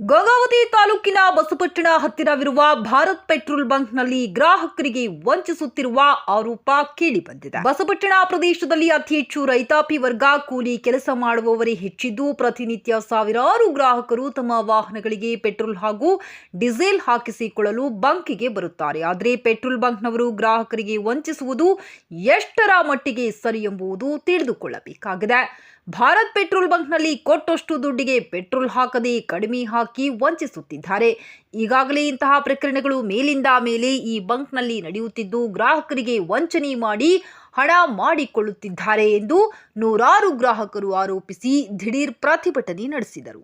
ಗಂಗಾವತಿ ತಾಲೂಕಿನ ಬಸಪಟ್ಟಣ ಹತ್ತಿರವಿರುವ ಭಾರತ್ ಪೆಟ್ರೋಲ್ ಬಂಕ್ನಲ್ಲಿ ಗ್ರಾಹಕರಿಗೆ ವಂಚಿಸುತ್ತಿರುವ ಆರೋಪ ಕೇಳಿಬಂದಿದೆ. ಬಸಪಟ್ಟಣ ಪ್ರದೇಶದಲ್ಲಿ ಅತಿ ಹೆಚ್ಚು ರೈತಾಪಿ ವರ್ಗ ಕೂಲಿ ಕೆಲಸ ಮಾಡುವವರೇ ಹೆಚ್ಚಿದ್ದು, ಪ್ರತಿನಿತ್ಯ ಸಾವಿರಾರು ಗ್ರಾಹಕರು ತಮ್ಮ ವಾಹನಗಳಿಗೆ ಪೆಟ್ರೋಲ್ ಹಾಗೂ ಡೀಸೆಲ್ ಹಾಕಿಸಿಕೊಳ್ಳಲು ಬಂಕ್ಗೆ ಬರುತ್ತಾರೆ. ಆದರೆ ಪೆಟ್ರೋಲ್ ಬಂಕ್ನವರು ಗ್ರಾಹಕರಿಗೆ ವಂಚಿಸುವುದು ಎಷ್ಟರ ಮಟ್ಟಿಗೆ ಸರಿ ಎಂಬುದು ತಿಳಿದುಕೊಳ್ಳಬೇಕಾಗಿದೆ. ಭಾರತ್ ಪೆಟ್ರೋಲ್ ಬಂಕ್ನಲ್ಲಿ ಕೊಟ್ಟಷ್ಟು ದುಡ್ಡಿಗೆ ಪೆಟ್ರೋಲ್ ಹಾಕದೆ ಕಡಿಮೆ ಹಾಕಿ ವಂಚಿಸುತ್ತಿದ್ದಾರೆ. ಈಗಾಗಲೇ ಇಂತಹ ಪ್ರಕರಣಗಳು ಮೇಲಿಂದ ಮೇಲೆ ಈ ಬಂಕ್ನಲ್ಲಿ ನಡೆಯುತ್ತಿದ್ದು, ಗ್ರಾಹಕರಿಗೆ ವಂಚನೆ ಮಾಡಿ ಹಣ ಮಾಡಿಕೊಳ್ಳುತ್ತಿದ್ದಾರೆ ಎಂದು ನೂರಾರು ಗ್ರಾಹಕರು ಆರೋಪಿಸಿ ದಿಢೀರ್ ಪ್ರತಿಭಟನೆ ನಡೆಸಿದರು.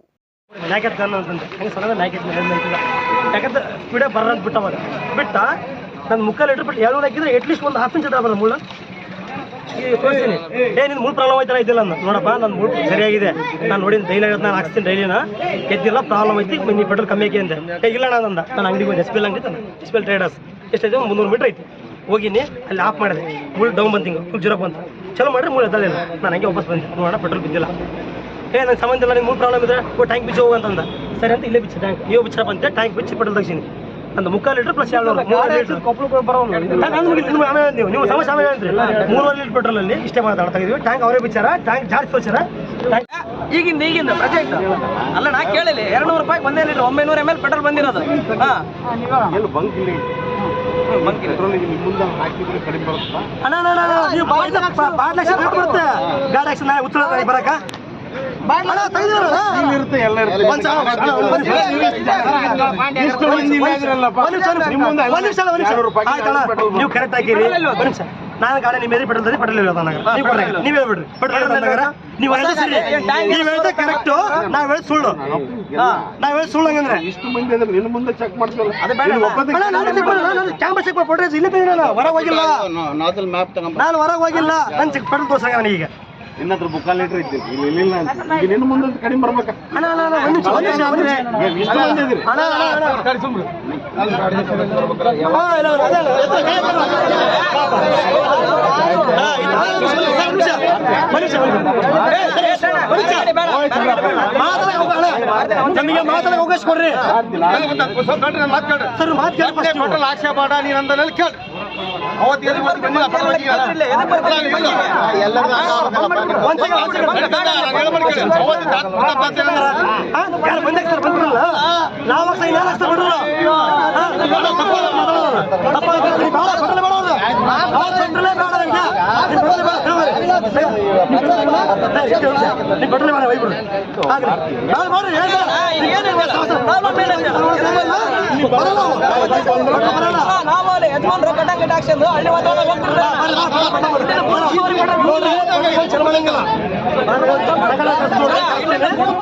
ಬಿಟ್ಟ ನನ್ನ ಮುಖ ಲೀಟರ್ ಬಿಟ್ಟು ಎರಡು ಹಾಕಿದ್ರೆ ಒಂದು ಹಾಫ್ ಇಂಚ್ ಈ ತೋರಿಸ್ತೀನಿ. ಏ ನಿನ್ನ ಮೂರು ಪ್ರಾಬ್ಲಮ್ ಐತಲ್ಲ ಇದ್ದಿಲ್ಲ ಅಂದ. ನೋಡಪ್ಪ ನನ್ನ ಮೂರು ಸರಿಯಾಗಿದೆ. ನಾನು ನೋಡಿನ ಡೈಲಿ ನಾನು ಹಾಕ್ತೀನಿ ಡೈಲಿನ ಎದ್ದಿಲ್ಲ ಪ್ರಾಬ್ಲಮ್ ಐತಿ ನೀ ಪೆಟ್ರೋಲ್ ಕಮ್ಮಿ ಆಗಿ ಅಂದೆ. ಇಲ್ಲ ನಾನು ಅಂದ. ನಾನು ಅಂಗಡಿ ಹೋಗಿ ಎಸ್ ಪಿ ಎಲ್ ಅಂಗಡಿ ತಾನೆ ಎಸ್ ಪಿ ಎಲ್ ಟ್ರೇಡರ್ಸ್ ಎಷ್ಟೈತೆ ಮುನ್ನೂರು ಮೀಟ್ರ್ ಐತಿ. ಹೋಗಿನಿ, ಅಲ್ಲಿ ಆಫ್ ಮಾಡಿದೆ. ಮುಳ್ಳು ಡೌನ್ ಬಂತಿಂಗ ಫುಲ್ ಜೀರೋ ಬಂತು ಚಲೋ ಮಾಡ್ರಿ ಮೂರು ಎದ್ದಲಿಲ್ಲ ನಾನು ಹಂಗೆ ವಾಪಸ್ ಬಂದೆ. ನೋಡೋಣ ಪೆಟ್ರೋಲ್ ಬಿದ್ದಿಲ್ಲ. ಏ ನಂಗೆ ಸಂಬಂಧ ಇಲ್ಲ ನಿಮ್ಗೆ ಮೂರು ಪ್ರಾಬ್ಲಮ್ ಇದ್ರೆ, ಓ ಟ್ಯಾಂಕ್ ಬಿಚ್ಚಿ ಹೋಗು ಅಂತಂದ. ಸರಿ ಅಂತ ಇಲ್ಲೇ ಬಿಚ್ಚಿ ಟ್ಯಾಂಕ್ ನೀವು ಬಿಚ್ಚರಪ್ಪ ಅಂತ ಟ್ಯಾಂಕ್ ಬಿಚ್ಚಿ ಪೆಟ್ರೋಲ್ ತೆಗ್ಸೀನಿ. ಅಂದ ಮುಕ್ಕಾಲು ಲೀಟರ್ ಪ್ಲಸ್ ಎರಡು ಮೂರು ಲೀಟರ್ ನೀವು ನೀವು ಸಮಸ್ಯೆ ಆಮೇಲೆ ಹೇಳ್ರಿ ಮೂರುವರೆ ಲೀಟರ್ ಪೆಟ್ರೋಲ್ ಅಲ್ಲಿ ಇಷ್ಟೇ ಮಾತಾಡ್ತಾ ಇದೀವಿ ಟ್ಯಾಂಕ್ ಅವರೇ ಬಿಚ್ಚಾರ ಟ್ಯಾಂಕ್ ಜಾಸ್ತಿ ತೋರ್ಸಾರ ಈಗಿಂದ ಈಗಿಂದ ಪ್ರೆಸೆಂಟ್ ಅಲ್ಲ ನಾ ಕೇಳಿಲ್ಲ. ಎರಡು ನೂರು ರೂಪಾಯಿ ಒಂದೇ ಲೀಟರ್ ಒಂಬೈನೂರ ಎಂ ಎಲ್ ಪೆಟ್ರೋಲ್ ಬಂದಿರೋದು. ಹಾ. ಎಲ್ಲ ಬಂಕ್ ಇಲ್ಲಿ ಅಣ್ಣ ನೀವು ಬರುತ್ತೆ ಗಾಡಿ ಆಕ್ಷನ್ ಉತ್ತರ ಬರಕ ನೀವು ಕರೆಕ್ಟ್ ಆಗಿರಿ ನಿಮಿಷ ನಾನು ಗಾಡಿ ನಿಮ್ಮ ಪೆಟ್ರೋಲ್ ತರಿ ಪೆಟ್ರೋಲ್ ಇಲ್ಲ ನನಗೆ ನೀವು ನೀವು ಹೇಳ್ಬಿಡ್ರಿ ಪೆಟ್ರೋಲ್ ನನಗೆ ನೀವು ನೀವು ಹೇಳ್ದೆ ಕರೆಕ್ಟ್ ನಾವ್ ಹೇಳಿ ಸುಳ್ಳು ನಾವ್ ಹೇಳಿ ಸುಳ್ಳು ಹಂಗಂದ್ರೆ ಇಷ್ಟು ಮಂದಿ ಅಂದ್ರೆ ನಿನ್ನ ಮುಂದೆ ಚೆಕ್ ನಾನು ಚೆಕ್ ಫೋಟೋಸ್ ಇಲ್ಲಿ ನಾನು ಹೊರಗೆ ಹೋಗಿಲ್ಲ ನಾನು ಹೊರಗೆ ಹೋಗಿಲ್ಲ ನಾನು ಚೆಕ್ ಪೆಟ್ರೋಲ್ ತೋರ್ಸಾಗ ನನಗೆ ನಿನ್ನ ಹತ್ರ ಮುಕ್ಕಾಲು ಲೀಟರ್ ಇದ್ದೀನಿ ಇಲ್ಲಿ ಇಲ್ಲಿಲ್ಲ ಅಂತ ಈಗ ನಿನ್ನ ಮುಂದೆ ಅಂತ ಕಡಿಮೆ ಬರ್ಬೇಕಾ. ನಮಗೆ ಮಾತಾಡಕ್ಕೆ ಅವಕಾಶ ಕೊಡ್ರಿ ಸರ್ ಮಾತು ಕೇಳಿ first ನೀವು. ಹಾಕ್ಸೇ ಬೇಡ ನೀನು ಅಂದಲ್ಲಿ ಕೇಳಿ ಅವತ್ತು ಎಲ್ಲಿ ಬಂದು ಬಂದಿಲ್ಲ ಪೆಟ್ರೋಲ್ ಹಾಕಿಲ್ಲ. ಒಂದ್ ಸೆಕೆಂಡ್, ಒಂದ್ ಸೆಕೆಂಡ್. ಹಾ? ಯಾರು ಬಂದಾಗ ಸರ್ ಬಂದ್ರಲ್ಲ ನಾವು ಹಾಕ್ತಾ ಇನ್ನು ಯಾರು ಹಾಕ್ತಾ ಬಿಡ್ರಲ್ಲ? ಹಾ? ತಪ್ಪ ಆಯ್ತು. ನೀವು ಬೇಡ, ಪೆಟ್ರೋಲ್ ಬೇಡ ಅವ್ರದ್ದು. ಅವ್ರು ಪೆಟ್ರೋಲೇ ಬೇಡ ನಮ್ಗೆ. ನೀವು ಪೆಟ್ರೋಲ್ ಬೇಡ, ತಗೊಳ್ಳಿ. ನೀವು ಪೆಟ್ರೋಲ್ ಬೇಡ? ಏ, ಇಷ್ಟು ನಿಮಿಷ. ನೀವು ಪೆಟ್ರೋಲ್ ಬೇಡ, ಒಯ್ಬಿಡ್ರಿ. ಆಗ್ಲಿ. ಬೇಡ, ಮಾಡ್ರಿ, ಏನ್ ನೀವು ಅಲ್ಲಿ ಯಜಮಾನ್ರು ಕಟ್ಟಂಗ್ ಕಟ್ಟಿ ಹಾಕ್ಸ್ಕೊಂಡು ಹಳ್ಳಿ ವಾತಾವರಣ ಹೋಗ್ಬಿಡ್ತಾರೆ.